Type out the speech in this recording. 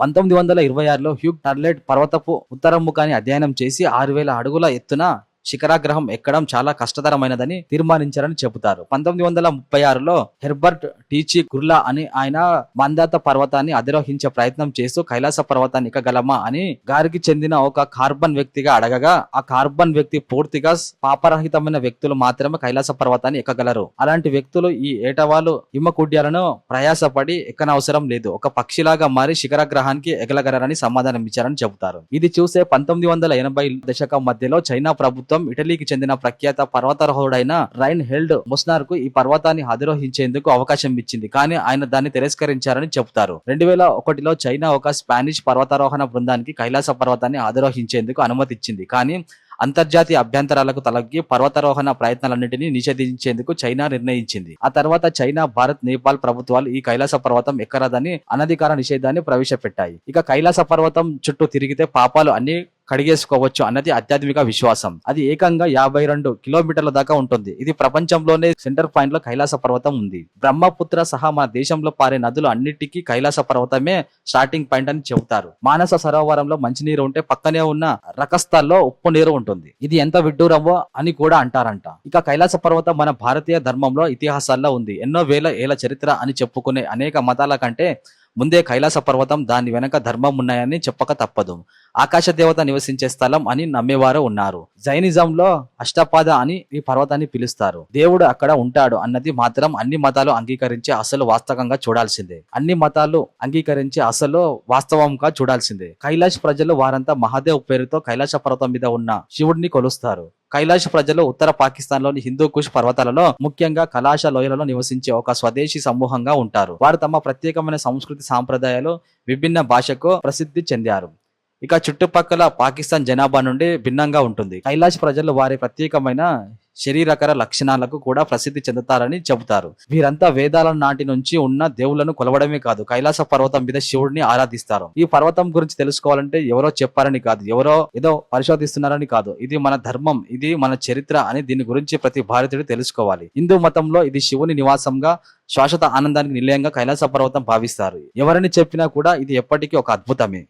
పంతొమ్మిది వందల ఇరవై ఆరులో హ్యూగ్ టర్లెట్ పర్వతపు ఉత్తరముఖాన్ని అధ్యయనం చేసి ఆరు వేల అడుగుల ఎత్తున శిఖరాగ్రహం ఎక్కడం చాలా కష్టతరమైనదని తీర్మానించారని చెబుతారు. పంతొమ్మిది వందల ముప్పై ఆరులో హెర్బర్ట్ టీచి గుర్లా అని ఆయన మందాత పర్వతాన్ని అధిరోహించే ప్రయత్నం చేస్తూ కైలాస పర్వతాన్ని ఎక్కగలమా అని గారికి చెందిన ఒక కార్బన్ వ్యక్తిగా అడగగా ఆ కార్బన్ వ్యక్తి పూర్తిగా పాపరహితమైన వ్యక్తులు మాత్రమే కైలాస పర్వతాన్ని ఎక్కగలరు. అలాంటి వ్యక్తులు ఈ ఏటవాలు హిమకుడ్యాలను ప్రయాసపడి ఎక్కనవసరం లేదు. ఒక పక్షిలాగా మారి శిఖరాగ్రహానికి ఎగలగలరని సమాధానం ఇచ్చారని చెబుతారు. ఇది చూసే పంతొమ్మిది వందల ఎనభై దశకం మధ్యలో చైనా ప్రభుత్వం ఇటలీకి చెందిన ప్రఖ్యాత పర్వతారోహుడైన రైన్ హెల్డ్ ముస్నార్కు ఈ పర్వతాన్ని అధిరోహించేందుకు అవకాశం ఇచ్చింది. కానీ ఆయన దాన్ని తిరస్కరించారని చెబుతారు. రెండు వేల ఒకటిలో చైనా ఒక స్పానిష్ పర్వతారోహణ బృందానికి కైలాస పర్వతాన్ని అధిరోహించేందుకు అనుమతిచ్చింది. కానీ అంతర్జాతీయ అభ్యంతరాలకు తలగ్గి పర్వతారోహణ ప్రయత్నాలన్నింటినీ నిషేధించేందుకు చైనా నిర్ణయించింది. ఆ తర్వాత చైనా భారత్ నేపాల్ ప్రభుత్వాలు ఈ కైలాస పర్వతం ఎక్కరాదని అనధికార నిషేధాన్ని ప్రవేశపెట్టాయి. ఇక కైలాస పర్వతం చుట్టూ తిరిగితే పాపాలు అన్ని కడిగేసుకోవచ్చు అన్నది ఆధ్యాత్మిక విశ్వాసం. అది ఏకంగా యాభై రెండు కిలోమీటర్ల దాకా ఉంటుంది. ఇది ప్రపంచంలోనే సెంటర్ పాయింట్లో కైలాస పర్వతం ఉంది. బ్రహ్మపుత్ర సహా మన దేశంలో పారే నదులు అన్నిటికీ కైలాస పర్వతమే స్టార్టింగ్ పాయింట్ అని చెబుతారు. మానస సరోవరంలో మంచినీరు ఉంటే పక్కనే ఉన్న రకస్థల్లో ఉప్పు నీరు ఉంటుంది. ఇది ఎంత విడ్డూరమో అని కూడా అంటారంట. ఇక కైలాస పర్వతం మన భారతీయ ధర్మంలో ఇతిహాసాల్లో ఉంది. ఎన్నో వేల ఏళ్ళ చరిత్ర అని చెప్పుకునే అనేక మతాల కంటే ముందే కైలాస పర్వతం దాని వెనక ధర్మం ఉన్నాయని చెప్పక తప్పదు. ఆకాశ దేవత నివసించే స్థలం అని నమ్మేవారు ఉన్నారు. జైనిజంలో అష్టపాద అని ఈ పర్వతాన్ని పిలుస్తారు. దేవుడు అక్కడ ఉంటాడు అన్నది మాత్రం అన్ని మతాలు అంగీకరించే అసలు వాస్తవంగా చూడాల్సిందే. అన్ని మతాలు అంగీకరించే అసలు వాస్తవంగా చూడాల్సిందే. కైలాష్ ప్రజలు వారంతా మహాదేవ్ పేరుతో కైలాస పర్వతం మీద ఉన్న శివుడిని కొలుస్తారు. కైలాష్ ప్రజలు ఉత్తర పాకిస్తాన్లోని హిందూ కుష్ పర్వతాలలో ముఖ్యంగా కలాశ లోయలలో నివసించే ఒక స్వదేశీ సమూహంగా ఉంటారు. వారు తమ ప్రత్యేకమైన సంస్కృతి సాంప్రదాయాలు విభిన్న భాషకు ప్రసిద్ధి చెందారు. ఇక చుట్టుపక్కల పాకిస్తాన్ జనాభా నుండి భిన్నంగా ఉంటుంది. కైలాష్ ప్రజలు వారి ప్రత్యేకమైన శరీరకర లక్షణాలకు కూడా ప్రసిద్ధి చెందుతారని చెబుతారు. వీరంతా వేదాల నాటి నుంచి ఉన్న దేవుళ్ళను కొలవడమే కాదు కైలాస పర్వతం మీద శివుడిని ఆరాధిస్తారు. ఈ పర్వతం గురించి తెలుసుకోవాలంటే ఎవరో చెప్పారని కాదు ఎవరో ఏదో పరిశోధిస్తున్నారని కాదు. ఇది మన ధర్మం ఇది మన చరిత్ర అని దీని గురించి ప్రతి భారతీయుడు తెలుసుకోవాలి. హిందూ మతంలో ఇది శివుని నివాసంగా శాశ్వత ఆనందానికి నిలయంగా కైలాస పర్వతం భావిస్తారు. ఎవరని చెప్పినా కూడా ఇది ఎప్పటికీ ఒక అద్భుతమే.